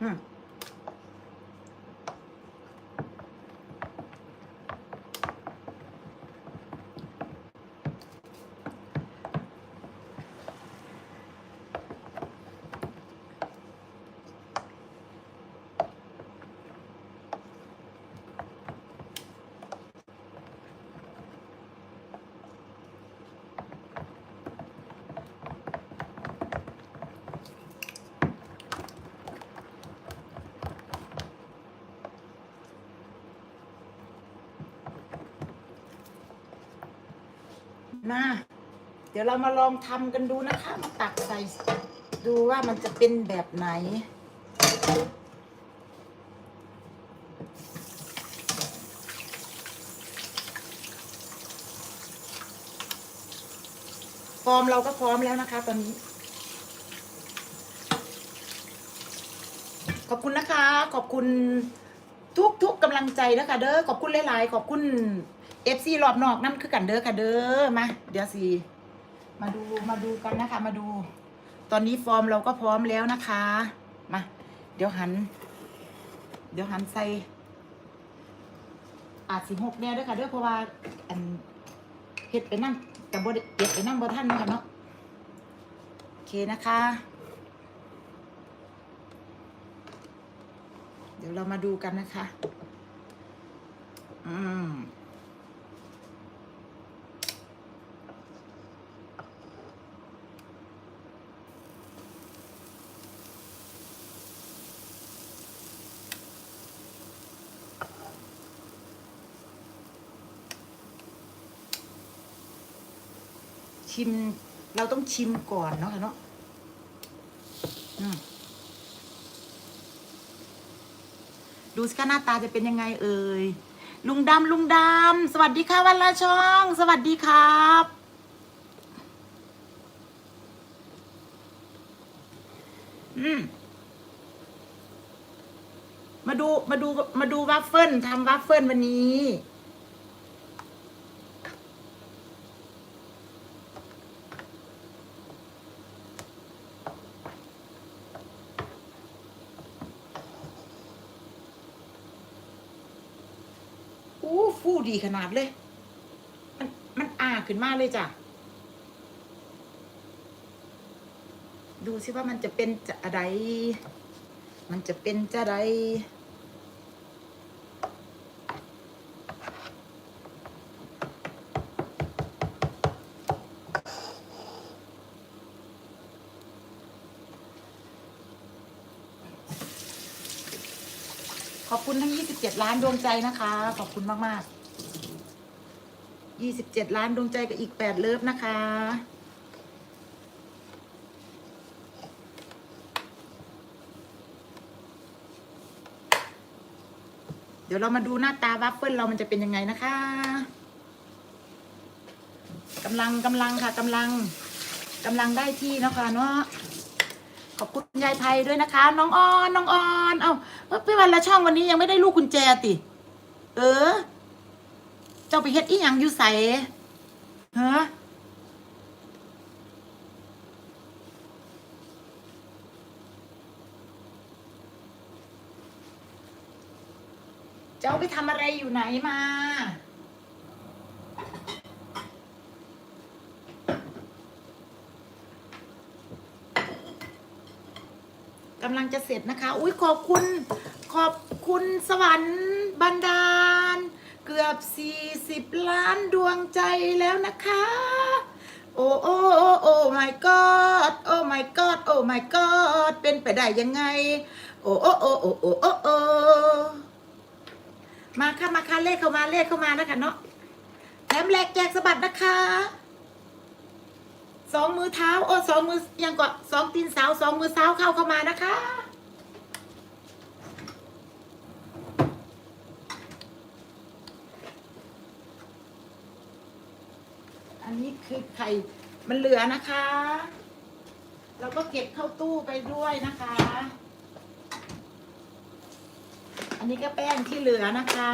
อื มา เดี๋ยวเรามาลองทำกันดูนะคะมาตักใส่ ดูว่ามันจะเป็นแบบไหน ฟอร์มเราก็พร้อมแล้วนะคะ ตอนนี้ ขอบคุณนะคะ ขอบคุณทุกทุกๆกำลังใจนะคะเด้อขอบคุณหลาย ๆ ขอบคุณ เอฟซีรอบนอกนั่นคือกันเด้อค่ะเด้อมาเดี๋ยวสิมาดูมาดูกันนะคะ มาดู ตอนนี้ฟอร์มเราก็พร้อมแล้วนะคะมาเดี๋ยวหัน เดี๋ยวหันใส่อาจสิหกแน่ด้วยค่ะเด้อเพราะว่าอันเฮ็ดไปนั่งกับบไดเก็บไปนั่งบนท่านนะคะเนาะโอเคนะคะ เดี๋ยวเรามาดูกันนะคะ อืม ชิม เราต้องชิมก่อนเนาะค่ะเนาะดูสิคะหน้าตาจะเป็นยังไงเอ่ย ลุงดำลุงดำสวัสดีค่ะวันละช่อง สวัสดีครับอืมมาดูมาดูมาดูวัฟเฟิลทำวัฟเฟิลวันนี้ อู้ฟู่ดีขนาดเลย มันมันอาขึ้นมาเลยจ้ะ ดูสิว่ามันจะเป็นจะอะไร มันจะเป็นจะอะไร ขอบคุณทั้ง 27 ล้านดวงใจนะคะ ขอบคุณมากๆ 27 ล้านดวงใจกับอีก 8 เลิฟนะคะ เดี๋ยวเรามาดูหน้าตาวัฟเฟิลเรามันจะเป็นยังไงนะคะกำลังกำลังค่ะกำลังกำลังได้ที่นะคะเนาะ ขอบคุณยายไพด้วยนะคะ น้องออนน้องออนเอ้าเอ้าพี่วันละช่องวันนี้ยังไม่ได้ลูกกุญแจติ เออ เจ้าไปเฮ็ดอีหยังอยู่ใสฮะเจ้าไปทำอะไรอยู่ไหนมา กำลังจะเสร็จนะคะ อุ้ยขอบคุณ ขอบคุณสวรรค์บันดาล เกือบ 40 ล้านดวงใจแล้วนะคะ โอ้โอ้โอ้โอ้ my god โอ้ my god โอ้ my god เป็นไปได้ยังไง โอ้โอ้โอ้โอ้โอ้โอ้โอ้มาค่ะมาค่ะเลขเข้ามาเลขเข้ามานะคะเนาะแถมแหลกแจกสะบัดนะคะ สองมือเท้าโอ้สองมือยังก็สองตีนสาวสองมือสาวเข้าเข้ามานะคะ อันนี้คือไข่มันเหลือนะคะ เราก็เก็บเข้าตู้ไปด้วยนะคะ อันนี้ก็แป้งที่เหลือนะคะ